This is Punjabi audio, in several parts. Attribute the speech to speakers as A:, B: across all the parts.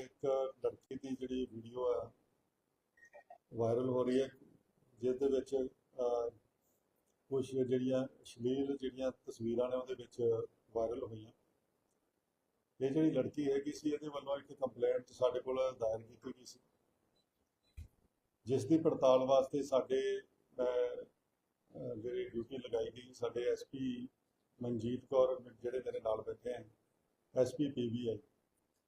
A: ਇੱਕ ਲੜਕੀ ਦੀ ਜਿਹੜੀ ਵੀਡੀਓ ਆ ਵਾਇਰਲ ਹੋ ਰਹੀ ਹੈ ਜਿਸ ਦੇ ਵਿੱਚ ਕੁਝ ਜਿਹੜੀਆਂ ਅਸ਼ਲੀਲ ਜਿਹੜੀਆਂ ਤਸਵੀਰਾਂ ਨੇ ਉਹਦੇ ਵਿੱਚ ਵਾਇਰਲ ਹੋਈਆਂ। ਇਹ ਜਿਹੜੀ ਲੜਕੀ ਹੈਗੀ ਸੀ ਇਹਦੇ ਵੱਲੋਂ ਇੱਕ ਕੰਪਲੇਂਟ ਸਾਡੇ ਕੋਲ ਦਾਇਰ ਕੀਤੀ ਗਈ ਸੀ। ਜਿਸ ਦੀ ਪੜਤਾਲ ਵਾਸਤੇ ਸਾਡੇ ਅਹ, ਜਿਹੜੀ ਡਿਊਟੀ ਲਗਾਈ ਗਈ ਸਾਡੇ ਐਸਪੀ ਮਨਜੀਤ ਕੌਰ ਜਿਹੜੇ ਮੇਰੇ ਨਾਲ ਬੈਠੇ ਹਨ ਐਸਪੀ ਪੀਬੀਆਈ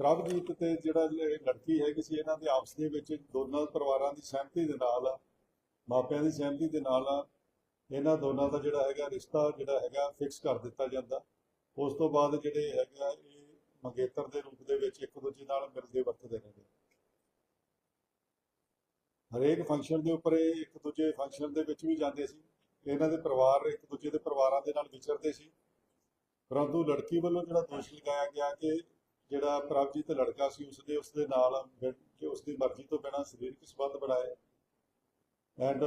A: ਪ੍ਰਭਜੀਤ ਤੇ ਜਿਹੜਾ ਲੜਕੀ ਹੈ ਕਿਸੇ ਇਹਨਾਂ ਦੇ ਆਪਸ ਦੇ ਵਿੱਚ ਦੋਨਾਂ ਪਰਿਵਾਰਾਂ ਦੀ ਸਹਿਮਤੀ ਦੇ ਨਾਲ ਮਾਪਿਆਂ ਦੀ ਸਹਿਮਤੀ ਦੇ ਨਾਲ ਇਹਨਾਂ ਦੋਨਾਂ ਦਾ ਜਿਹੜਾ ਹੈਗਾ ਰਿਸ਼ਤਾ ਜਿਹੜਾ ਹੈਗਾ ਫਿਕਸ ਕਰ ਦਿੱਤਾ ਜਾਂਦਾ। ਉਸ ਤੋਂ ਬਾਅਦ ਜਿਹੜੇ ਹੈਗਾ ਇਹ ਮੰਗੇਤਰ ਦੇ ਰੂਪ ਦੇ ਵਿੱਚ ਇੱਕ ਦੂਜੇ ਨਾਲ ਮਿਲਦੇ ਵਰਤਦੇ ਰਹਿੰਦੇ। ਹਰੇਕ ਫੰਕਸ਼ਨ ਦੇ ਉੱਪਰ ਇਹ ਇੱਕ ਦੂਜੇ ਫੰਕਸ਼ਨ ਦੇ ਵਿੱਚ ਵੀ ਜਾਂਦੇ ਸੀ। ਇਹਨਾਂ ਦੇ ਪਰਿਵਾਰ ਇੱਕ ਦੂਜੇ ਦੇ ਪਰਿਵਾਰਾਂ ਦੇ ਨਾਲ ਵਿਚਰਦੇ ਸੀ। ਪਰੰਤੂ ਲੜਕੀ ਵੱਲੋਂ ਜਿਹੜਾ ਦੋਸ਼ ਲਗਾਇਆ ਗਿਆ ਕਿ ਜਿਹੜਾ ਪ੍ਰਭਜੀਤ ਲੜਕਾ ਸੀ, ਉਸਦੇ ਉਸਦੇ ਨਾਲ ਮਿਲ ਕੇ ਉਸਦੀ ਮਰਜ਼ੀ ਤੋਂ ਬਿਨਾਂ ਸਰੀਰਕ ਸੰਬੰਧ ਬਣਾਏ। ਐਂਡ